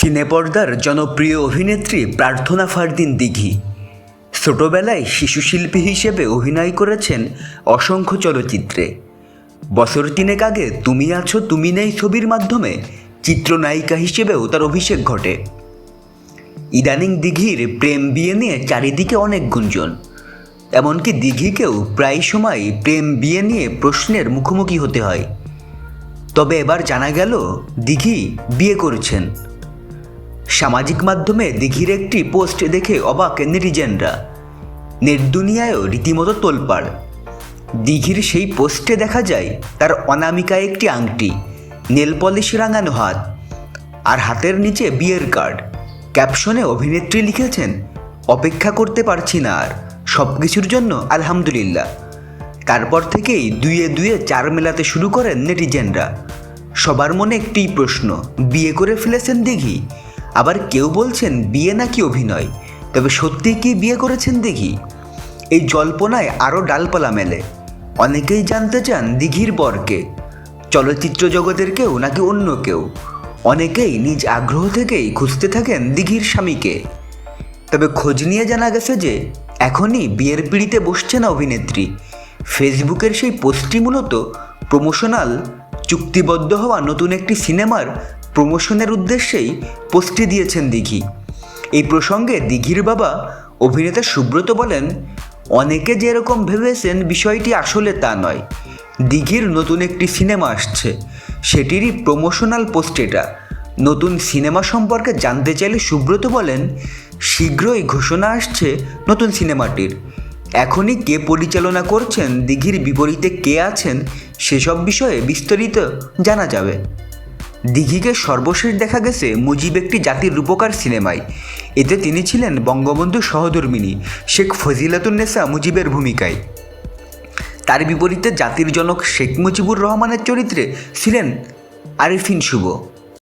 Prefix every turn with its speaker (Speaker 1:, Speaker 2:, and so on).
Speaker 1: সিনেপর্দার জনপ্রিয় অভিনেত্রী প্রার্থনা ফারদিন দিঘি। ছোটবেলায় শিশু শিল্পী হিসেবে অভিনয় করেছেন অসংখ্য চলচ্চিত্রে। বছর তিনেক আগে তুমি আছো, তুমি নেই ছবির মাধ্যমে চিত্রনায়িকা হিসেবেও তার অভিষেক ঘটে। ইদানিং দিঘির প্রেম বিয়ে নিয়ে চারিদিকে অনেক গুঞ্জন। এমনকি দিঘিকেও প্রায় সময় প্রেম বিয়ে নিয়ে প্রশ্নের মুখোমুখি হতে হয়। তবে এবার জানা গেল, দিঘি বিয়ে করেছেন। সামাজিক মাধ্যমে দিঘির একটি পোস্ট দেখে অবাক নেটিজেনরা। নেট দুনিয়ায়ও রীতিমতো তোলপাড়। দিঘির সেই পোস্টে দেখা যায়, তার অনামিকা একটি আংটি, নেল পলিশ রাঙানো হাত, আর হাতের নিচে বিয়ের কার্ড। ক্যাপশনে অভিনেত্রী লিখেছেন, অপেক্ষা করতে পারছি না আর সব কিছুর জন্য আলহামদুলিল্লাহ। তারপর থেকেই দুয়ে দুয়ে চার মেলাতে শুরু করেন নেটিজেনরা। সবার মনে একটি প্রশ্ন, বিয়ে করে ফেলেছেন দিঘি? আবার কেউ বলছেন বিয়ে নাকি অভিনয়, তবে সত্যি কি বিয়ে করেছেন দেখি এই জল্পনায় আরও ডালপালা মেলে। অনেকেই জানতে চান দিঘির বরকে। চলচ্চিত্র জগতের কেউ নাকি অন্য কেউ? অনেকেই নিজ আগ্রহ থেকেই খুঁজতে থাকেন দিঘির স্বামীকে। তবে খোঁজ নিয়ে জানা গেছে যে, এখনই বিয়ের পিড়িতে বসছে না অভিনেত্রী। ফেসবুকের সেই পোস্টটি মূলত প্রমোশনাল, চুক্তিবদ্ধ হওয়া নতুন একটি সিনেমার প্রমোশনের উদ্দেশ্যেই পোস্টটি দিয়েছেন দিঘি। এই প্রসঙ্গে দিঘির বাবা অভিনেতা সুব্রত বলেন, অনেকে যেরকম ভেবেছেন বিষয়টি আসলে তা নয়। দিঘির নতুন একটি সিনেমা আসছে। সেটিরই প্রমোশনাল পোস্ট এটা। নতুন সিনেমা সম্পর্কে জানতে চাইলে সুব্রত বলেন, শীঘ্রই ঘোষণা আসছে নতুন সিনেমাটির। এখনই কে পরিচালনা করছেন, দিঘির বিপরীতে কে আছেন, সেসব বিষয়ে বিস্তারিত জানা যাবে। দিঘিকে সর্বশেষ দেখা গেছে মুজিব একটি জাতির রূপকার সিনেমায়। এতে তিনি ছিলেন বঙ্গবন্ধু সহধর্মিনী শেখ ফজিলাতুন্নেসা মুজিবের ভূমিকায়। তার বিপরীতে জাতির জনক শেখ মুজিবুর রহমানের চরিত্রে ছিলেন আরিফিন শুভ।